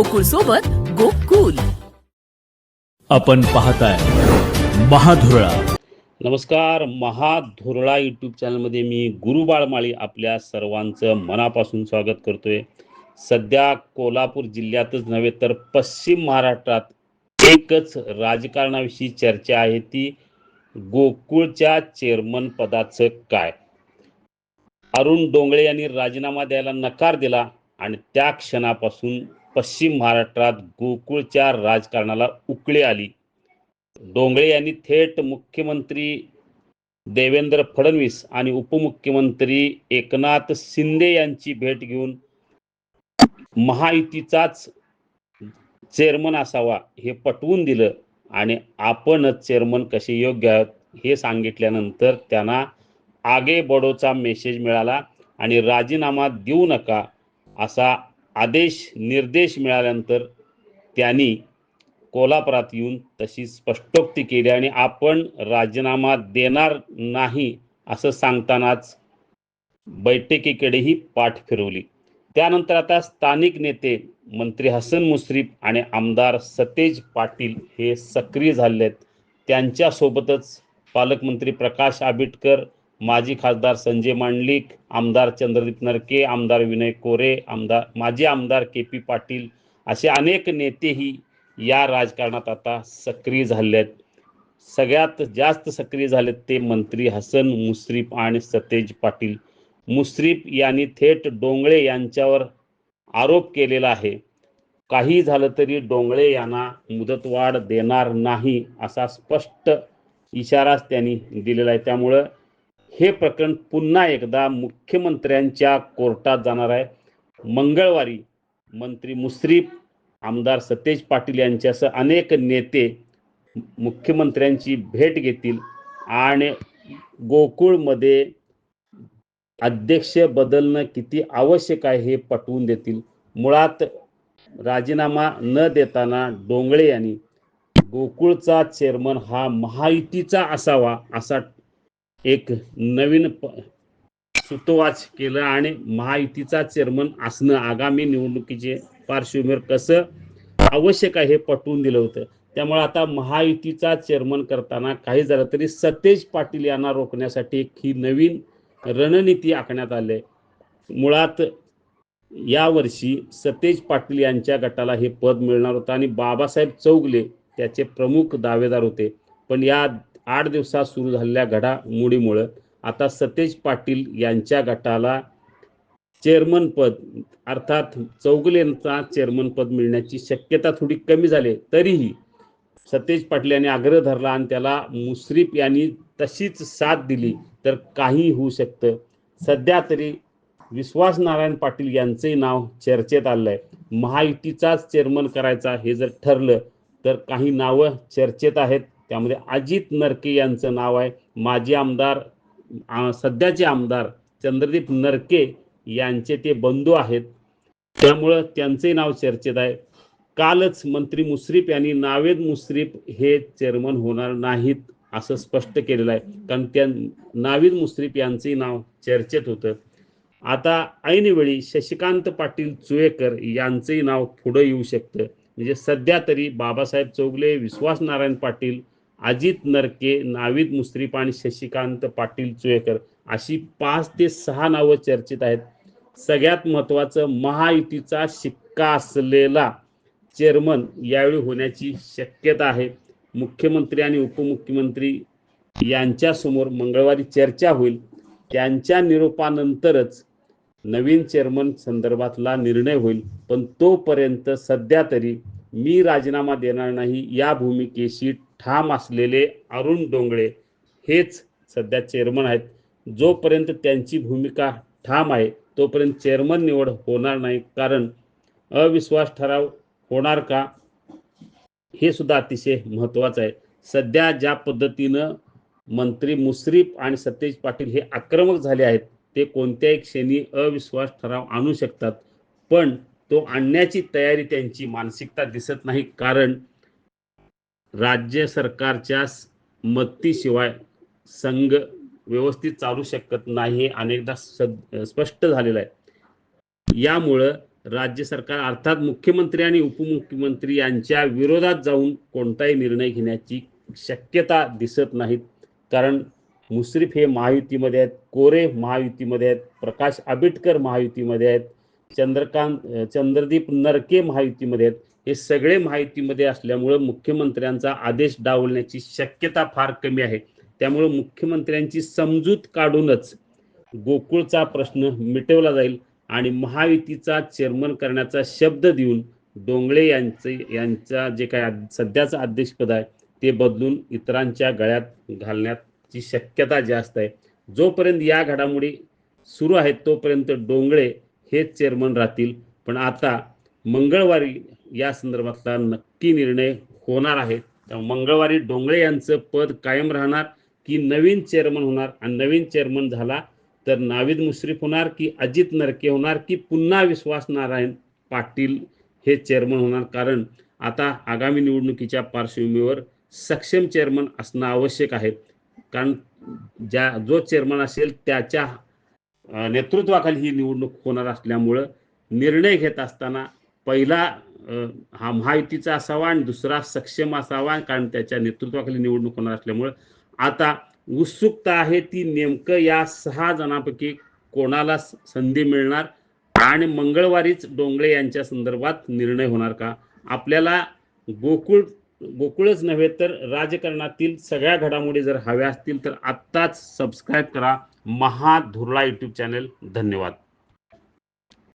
गोकुळ सोबत गोकुल. आपण पाहताय महाधुरळा. नमस्कार महाधुरळा यूट्यूब चॅनलमध्ये मी गुरु बाळमाळी आपल्या सर्वांचं मनापासून स्वागत करतोय. सध्या कोल्हापूर जिल्ह्यातच नव्हे तर पश्चिम महाराष्ट्रात एकच राजकारणाविषयी चर्चा आहे ती गोकुळच्या चेअरमन पदाचं काय? अरुण डोंगळे यांनी राजीनामा द्यायला नकार दिला आणि त्या क्षणापासून पश्चिम महाराष्ट्रात गोकुळच्या राजकारणाला उकळी आली. डोंगळे यांनी थेट मुख्यमंत्री देवेंद्र फडणवीस आणि उपमुख्यमंत्री एकनाथ शिंदे यांची भेट घेऊन महायुतीचाच चेअरमन असावा हे पटवून दिलं आणि आपणच चेअरमन कसे योग्य आहोत हे सांगितल्यानंतर त्यांना आगे बडोचा मेसेज मिळाला आणि राजीनामा देऊ नका असा आदेश निर्देश मिळाल्यानंतर त्यांनी कोल्हापुरात येऊन तशी स्पष्टोक्ती केली आणि आपण राजीनामा देणार नाही असं सांगतानाच बैठकीकडेही पाठ फिरवली. त्यानंतर आता स्थानिक नेते मंत्री हसन मुश्रीफ आणि आमदार सतेज पाटील हे सक्रिय झाले आहेत त्यांच्यासोबतच पालकमंत्री प्रकाश आंबेडकर माजी खासदार संजय मांडलिक आमदार चंद्रदीप नरके आमदार विनय कोरे आमदार माजी आमदार के पी पाटील असे अनेक नेतेही या राजकारणात आता सक्रिय झाले आहेत सगळ्यात जास्त सक्रिय झालेत ते मंत्री हसन मुश्रीफ आणि सतेज पाटील. मुश्रीफ यांनी थेट डोंगळे यांच्यावर आरोप केलेला आहे. काही झालं तरी डोंगळे यांना मुदतवाढ देणार नाही असा स्पष्ट इशाराच त्यांनी दिलेला आहे. त्यामुळं हे प्रकरण पुन्हा एकदा मुख्यमंत्र्यांच्या कोर्टात जाणार आहे. मंगळवारी मंत्री मुश्रीफ आमदार सतेज पाटील यांच्यासह अनेक नेते मुख्यमंत्र्यांची भेट घेतील आणि गोकुळमध्ये अध्यक्ष बदलणं किती आवश्यक आहे हे पटवून देतील. मुळात राजीनामा न देताना डोंगळे यांनी गोकुळचा चेअरमन हा महायुतीचा असावा असा एक नवीन प सुतोवाच केलं आणि महायुतीचा चेअरमन असणं आगामी निवडणुकीचे पार्श्वभूमीवर कसं आवश्यक आहे हे पटवून दिलं होतं. त्यामुळे आता महायुतीचा चेअरमन करताना काही झालं तरी सतेज पाटील यांना रोखण्यासाठी एक ही नवीन रणनीती आखण्यात आली आहे. मुळात यावर्षी सतेज पाटील यांच्या गटाला हे पद मिळणार होतं आणि बाबासाहेब चौगले त्याचे प्रमुख दावेदार होते. पण या आठ दिवसात सुरू झालेल्या घडामोडीमुळं आता सतेज पाटील यांच्या गटाला चेअरमन पद अर्थात चौगलेंचा चेअरमन पद मिळण्याची शक्यता थोडी कमी झाली. तरीही सतेज पाटील यांनी आग्रह धरला आणि त्याला मुश्रीफ यांनी तशीच साथ दिली तर काही होऊ शकतं. सध्या तरी विश्वास नारायण पाटील यांचंही नाव चर्चेत आलं आहे महायुतीचाच चेअरमन करायचा हे जर ठरलं तर काही नावं चर्चेत आहेत. त्यामध्ये अजित नरके यांचं नाव आहे. माजी आमदार सध्याचे आमदार चंद्रदीप नरके यांचे ते बंधू आहेत. त्यामुळं त्यांचंही नाव चर्चेत आहे. कालच मंत्री मुश्रीफ यांनी नावेद मुश्रीफ हे चेअरमन होणार नाहीत असं स्पष्ट केलेलं आहे. कारण त्या नावीद मुश्रीफ यांचंही नाव चर्चेत होतं. आता ऐनवेळी शशिकांत पाटील चुवेकर यांचंही नाव पुढं येऊ शकतं. म्हणजे सध्या तरी बाबासाहेब चौगले विश्वास नारायण पाटील अजित नरके नावीद मुश्रीफ आणि शशिकांत पाटील चुवेकर अशी पाच ते सहा नावं चर्चेत आहेत. सगळ्यात महत्त्वाचं महायुतीचा शिक्का असलेला चेअरमन यावेळी होण्याची शक्यता आहे. मुख्यमंत्री आणि उपमुख्यमंत्री यांच्यासमोर मंगळवारी चर्चा होईल. त्यांच्या निरोपानंतरच नवीन चेअरमन संदर्भातला निर्णय होईल. पण तोपर्यंत सध्या तरी मी राजीनामा देणार नाही या भूमिकेशी ठाम असलेले अरुण डोंगळे हेच सध्या चेअरमन आहेत. जोपर्यंत त्यांची भूमिका ठाम आहे तोपर्यंत चेअरमन निवड होणार नाही. कारण अविश्वास ठराव होणार का? हे सुद्धा अतिशय महत्त्वाचं आहे. सध्या ज्या पद्धतीनं मंत्री मुश्रीफ आणि सतेज पाटील हे आक्रमक झाले आहेत ते कोणत्याही क्षणी अविश्वास ठराव आणू शकतात. पण तो आणण्याची तयारी त्यांची मानसिकता दिसत नाही. कारण राज्य सरकारच्या मत्तीशिवाय संघ व्यवस्थित चालू शकत नाही हे अनेकदा सद स्पष्ट झालेलं आहे. यामुळं राज्य सरकार अर्थात मुख्यमंत्री आणि उपमुख्यमंत्री यांच्या विरोधात जाऊन कोणताही निर्णय घेण्याची शक्यता दिसत नाहीत. कारण मुश्रीफ हे महायुतीमध्ये आहेत कोरे महायुतीमध्ये आहेत प्रकाश आबिटकर महायुतीमध्ये आहेत चंद्रकांत चंद्रदीप नरके महायुतीमध्ये आहेत. हे सगळे माहितीमध्ये असल्यामुळं मुख्यमंत्र्यांचा आदेश डावलण्याची शक्यता फार कमी आहे. त्यामुळं मुख्यमंत्र्यांची समजूत काढूनच गोकुळचा प्रश्न मिटवला जाईल आणि महायुतीचा चेअरमन करण्याचा शब्द देऊन डोंगळे यांचे यांचा जे काय आद- सध्याचं अध्यक्षपद आहे ते बदलून इतरांच्या गळ्यात घालण्याची शक्यता जास्त आहे. जोपर्यंत या घडामोडी सुरू आहेत तोपर्यंत डोंगळे हेच चेअरमन राहतील. पण आता मंगळवारी या संदर्भातला नक्की निर्णय होणार आहे. मंगळवारी डोंगळे यांचं पद कायम राहणार की नवीन चेअरमन होणार आणि नवीन चेअरमन झाला तर नाविद मुश्रीफ होणार की अजित नरके होणार की पुन्हा विश्वास नारायण पाटील हे चेअरमन होणार. कारण आता आगामी निवडणुकीच्या पार्श्वभूमीवर सक्षम चेअरमन असणं आवश्यक आहे. कारण ज्या जो चेअरमन असेल त्याच्या नेतृत्वाखाली ही निवडणूक होणार असल्यामुळं निर्णय घेत असताना पहिला हा महायुतीचा असावा आणि दुसरा सक्षम असावा कारण त्याच्या नेतृत्वाखाली निवडणूक होणार असल्यामुळं आता उत्सुकता आहे ती नेमकं या सहा जणांपैकी कोणाला स- संधी मिळणार आणि मंगळवारीच डोंगळे यांच्या संदर्भात निर्णय होणार का? आपल्याला गोकुळ गोकुळच नव्हे तर राजकारणातील सगळ्या घडामोडी जर हव्या असतील तर आत्ताच सबस्क्राईब करा. महाधुरळा यूट्यूब चॅनल धन्यवाद.